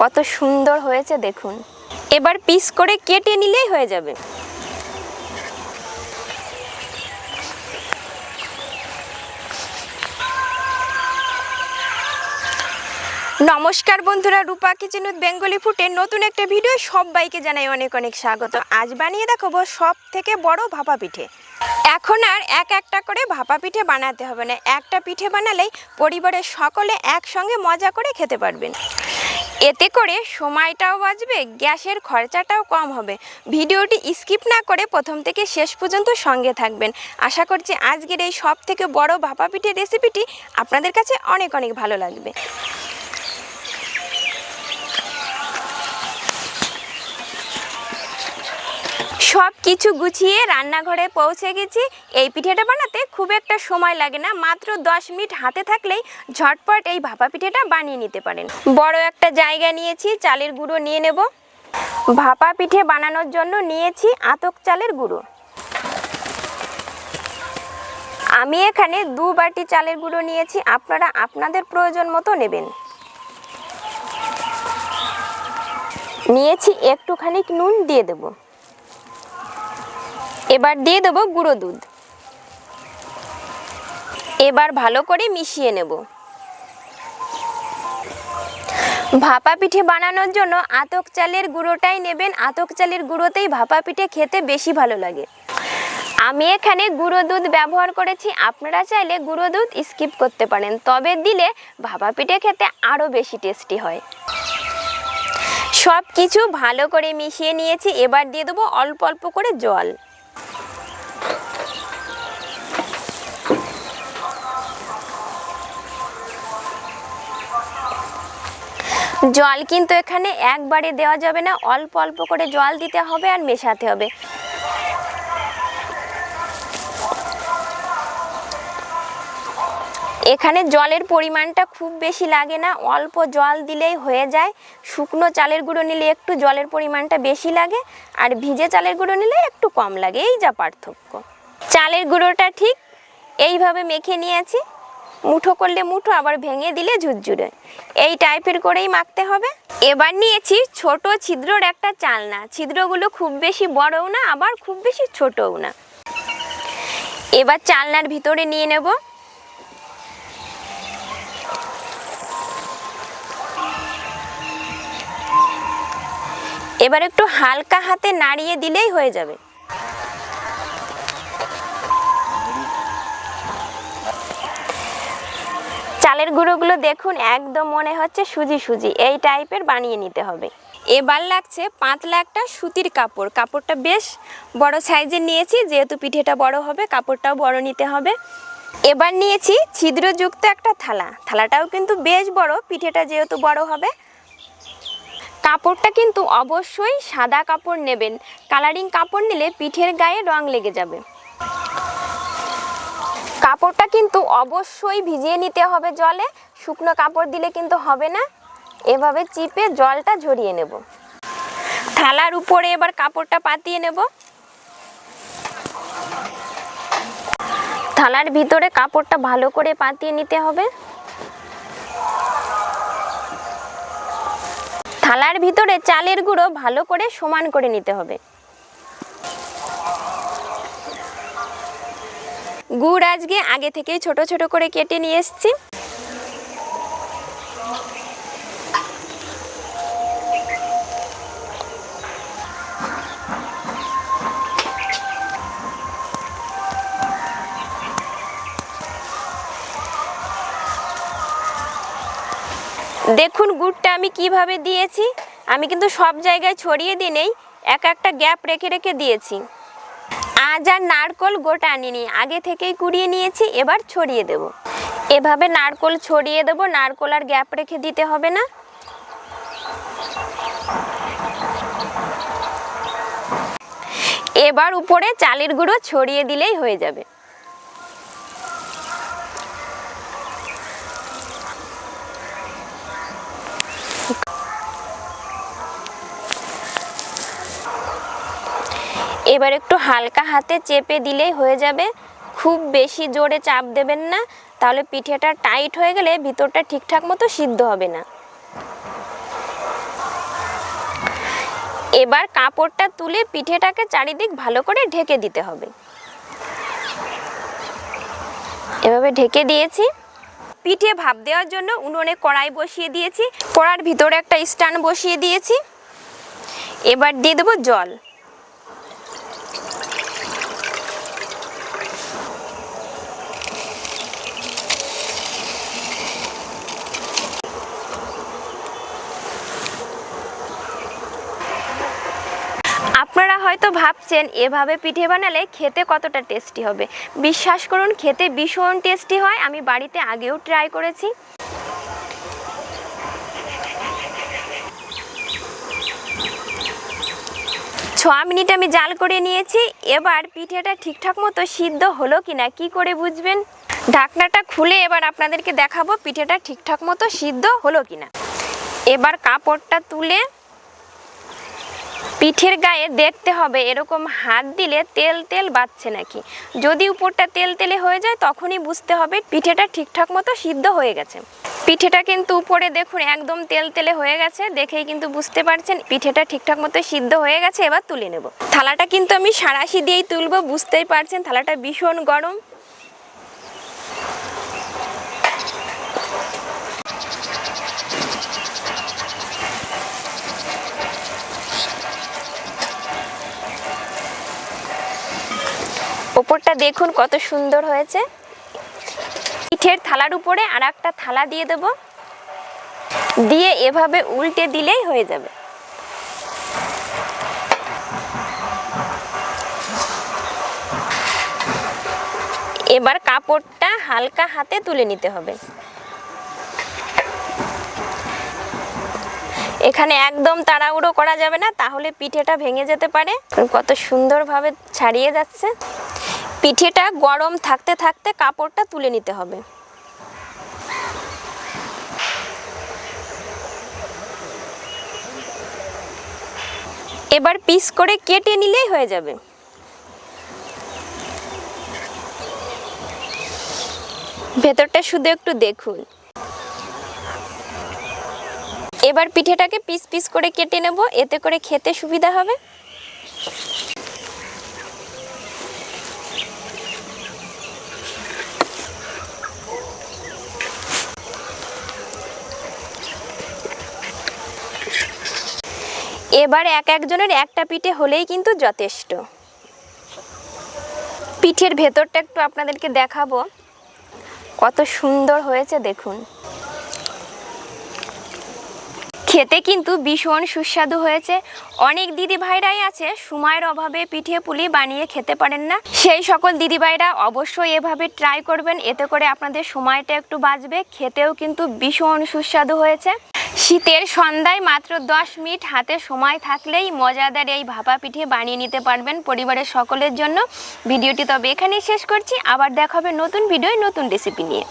কত সুন্দর হয়েছে দেখুন। এবার পিস করে কেটে নিলেই হয়ে যাবে। নমস্কার বন্ধুরা, রূপা কিচেন উইথ বেঙ্গলি ফুটে নতুন একটা ভিডিও সবাইকে জানাই অনেক অনেক স্বাগত। আজ বানিয়ে দেখাবো সব থেকে বড় ভাপা পিঠে। এখন আর এক একটা করে ভাপা পিঠে বানাতে হবে না। একটা পিঠে বানালেই পরিবারের সকলে একসঙ্গে মজা করে খেতে পারবেন। এতে করে সময়টাও বাঁচবে, গ্যাসের খরচাটাও কম হবে। ভিডিওটি স্কিপ না করে প্রথম থেকে শেষ পর্যন্ত সঙ্গে থাকবেন। আশা করছি আজকের এই সব থেকে বড় ভাপা পিঠে রেসিপিটি আপনাদের কাছে অনেক অনেক ভালো লাগবে। সব কিছু গুছিয়ে রান্নাঘরে পৌঁছে গেছি। এই পিঠেটা বানাতে খুব একটা সময় লাগে না, মাত্র দশ মিনিট হাতে থাকলেই ঝটপট এই ভাপা পিঠেটা বানিয়ে নিতে পারেন। বড় একটা জায়গা নিয়েছি, চালের গুঁড়ো নিয়ে নেব। ভাপা পিঠে বানানোর জন্য নিয়েছি আতক চালের গুঁড়ো। আমি এখানে দু বাটি চালের গুঁড়ো নিয়েছি, আপনারা আপনাদের প্রয়োজন মতো নেবেন। নিয়েছি একটুখানি নুন দিয়ে দেবো। এবার দিয়ে দেবো গুঁড়ো দুধ। এবার ভালো করে মিশিয়ে নেব। ভাপা পিঠে বানানোর জন্য আতক চালের গুঁড়োটাই নেবেন। আতক চালের গুঁড়োতেই ভাপা পিঠে খেতে বেশি ভালো লাগে। আমি এখানে গুঁড়ো দুধ ব্যবহার করেছি। আপনারা চাইলে গুঁড়ো দুধ স্কিপ করতে পারেন। তবে দিলে ভাপা পিঠে খেতে আরও বেশি টেস্টি হয়। সব কিছু ভালো করে মিশিয়ে নিয়েছি। এবার দিয়ে দেবো অল্প অল্প করে জল। জল কিন্তু এখানে একবারে দেওয়া যাবে না। অল্প অল্প করে জল দিতে হবে আর মেশাতে হবে। এখানে জলের পরিমাণটা খুব বেশি লাগে না। অল্প জল দিলেই হয়ে যায়। শুকনো চালের গুঁড়ো নিলে একটু জলের পরিমাণটা বেশি লাগে আর ভিজে চালের গুঁড়ো নিলে একটু কম লাগে। এই যা পার্থক্য। চালের গুঁড়োটা ঠিক এইভাবে মেখে নিয়েছি। মুঠো করলে মুঠো, আবার ভেঙে দিলে ঝুরঝুরে। এই টাইপের করেই মাখতে হবে। এবার নিয়েছি ছোট ছিদ্রর একটা চালনা। ছিদ্রগুলো খুব বেশি বড়ও না, আবার খুব বেশি ছোটও না। এবার চালনার ভিতরে নিয়ে নেব। এবার একটু হালকা হাতে নাড়িয়ে দিলেই হয়ে যাবে। চালের গুঁড়োগুলো দেখুন, একদম মনে হচ্ছে সুজি সুজি। এই টাইপের বানিয়ে নিতে হবে। এবার লাগছে পাতলা একটা সুতির কাপড়। কাপড়টা বেশ বড় সাইজের নিয়েছি, যেহেতু পিঠেটা বড় হবে, কাপড়টাও বড় নিতে হবে। এবার নিয়েছি ছিদ্রযুক্ত একটা থালা। থালাটাও কিন্তু বেশ বড়, পিঠেটা যেহেতু বড় হবে। কাপড়টা কিন্তু অবশ্যই সাদা কাপড় নেবেন। কালারিং কাপড় নিলে পিঠের গায়ে রং লেগে যাবে। কাপড়টা কিন্তু অবশ্যই ভিজিয়ে নিতে হবে জলে। শুকনো কাপড় দিলে কিন্তু হবে না। এভাবে চিপে জলটা ঝরিয়ে নেব। থালার উপরে এবার কাপড়টা পাতিয়ে নেব। থালার ভিতরে কাপড়টা ভালো করে পাতিয়ে নিতে হবে। থালার ভিতরে চালের গুঁড়ো ভালো করে সমান করে নিতে হবে। গুড় আজকে আগে থেকেই ছোট ছোট করে কেটে নিয়ে এসেছি। দেখুন গুড়টা আমি কীভাবে দিয়েছি। আমি কিন্তু সব জায়গায় ছড়িয়ে দিয়ে নেই, এক একটা গ্যাপ রেখে রেখে দিয়েছি। আজ আর নারকল গোটা আনিনি, আগে থেকেই কুড়িয়ে নিয়েছি, এবার ছড়িয়ে দেব। এভাবে নারকল ছড়িয়ে দেব, নারকল আর গ্যাপ রেখে দিতে হবে না। এবার উপরে চালের গুঁড়ো ছড়িয়ে দিলেই হয়ে যাবে। এবার একটু হালকা হাতে চেপে দিলেই হয়ে যাবে। খুব বেশি জোরে চাপ দেবেন না, তাহলে পিঠেটা টাইট হয়ে গেলে ভিতরটা ঠিকঠাক মতো সিদ্ধ হবে না। এবার কাপড়টা তুলে পিঠেটাকে চারিদিক ভালো করে ঢেকে দিতে হবে। এভাবে ঢেকে দিয়েছি। পিঠে ভাপ দেওয়ার জন্য উনুনে কড়াই বসিয়ে দিয়েছি। কড়ার ভিতরে একটা স্ট্যান্ড বসিয়ে দিয়েছি। এবার দিয়ে দেবো জল। আপনারা হয়তো ভাবছেন, এভাবে পিঠে বানালে খেতে কতটা টেস্টি হবে? বিশ্বাস করুন, খেতে ভীষণ টেস্টি হয়। আমি বাড়িতে আগেও ট্রাই করেছি। ছ মিনিট আমি জাল করে নিয়েছি। এবার পিঠেটা ঠিকঠাক মতো সিদ্ধ হলো কিনা, কি করে বুঝবেন? ঢাকনাটা খুলে এবার আপনাদেরকে দেখাবো পিঠেটা ঠিকঠাক মতো সিদ্ধ হলো কিনা। এবার কাপড়টা তুলে পিঠের গায়ে দেখতে হবে, এরকম হাত দিলে তেল তেল বাচ্ছে নাকি? যদি উপরটা তেল তেলে হয়ে যায়, তখনই বুঝতে হবে পিঠেটা ঠিকঠাক মতো সিদ্ধ হয়ে গেছে। পিঠেটা কিন্তু উপরে দেখুন একদম তেল তেলে হয়ে গেছে, দেখেই কিন্তু বুঝতে পারছেন পিঠেটা ঠিকঠাক মতো সিদ্ধ হয়ে গেছে, এবার তুলে নেব। থালাটা কিন্তু আমি সারাশি দিয়েই তুলবো, বুঝতেই পারছেন, থালাটা ভীষণ গরম। ওপরটা দেখুন কত সুন্দর হয়েছে। পিঠের থালার উপরে আর একটা থালা দিয়ে দেব। দিয়ে এভাবে উল্টে দিলেই হয়ে যাবে। এবার কাপড়টা হালকা হাতে তুলে নিতে হবে। এখানে একদম তাড়াহুড়ো করা যাবে না, তাহলে পিঠেটা ভেঙে যেতে পারে। কত সুন্দরভাবে ছাড়িয়ে যাচ্ছে। পিঠেটা গরম থাকতে থাকতে কাপড়টা তুলে নিতে হবে। এবার পিস করে কেটে নিলেই হয়ে যাবে। ভেতরটা শুধু একটু দেখুন। এবার পিঠেটাকে পিস পিস করে কেটে নেব, এতে করে খেতে সুবিধা হবে। এবার এক একজনের একটা পিঠে হলেই কিন্তু যথেষ্ট। পিঠের ভেতরটা একটু আপনাদেরকে দেখাবো। কত সুন্দর হয়েছে দেখুন। খেতে কিন্তু ভীষণ সুস্বাদু হয়েছে। অনেক দিদি ভাইরাই আছে, সময়ের অভাবে পিঠে পুলি বানিয়ে খেতে পারেন না। সেই সকল দিদি ভাইরা অবশ্যই এভাবে ট্রাই করবেন, এতে করে আপনাদের সময়টা একটু বাঁচবে। খেতেও কিন্তু ভীষণ সুস্বাদু হয়েছে। শীতের সন্ধ্যায় মাত্র দশ মিনিট হাতে সময় থাকলেই মজাদার এই ভাপা পিঠে বানিয়ে নিতে পারবেন পরিবারের সকলের জন্য। ভিডিওটি তবে এখানেই শেষ করছি। আবার দেখা হবে নতুন ভিডিও নতুন রেসিপি নিয়ে।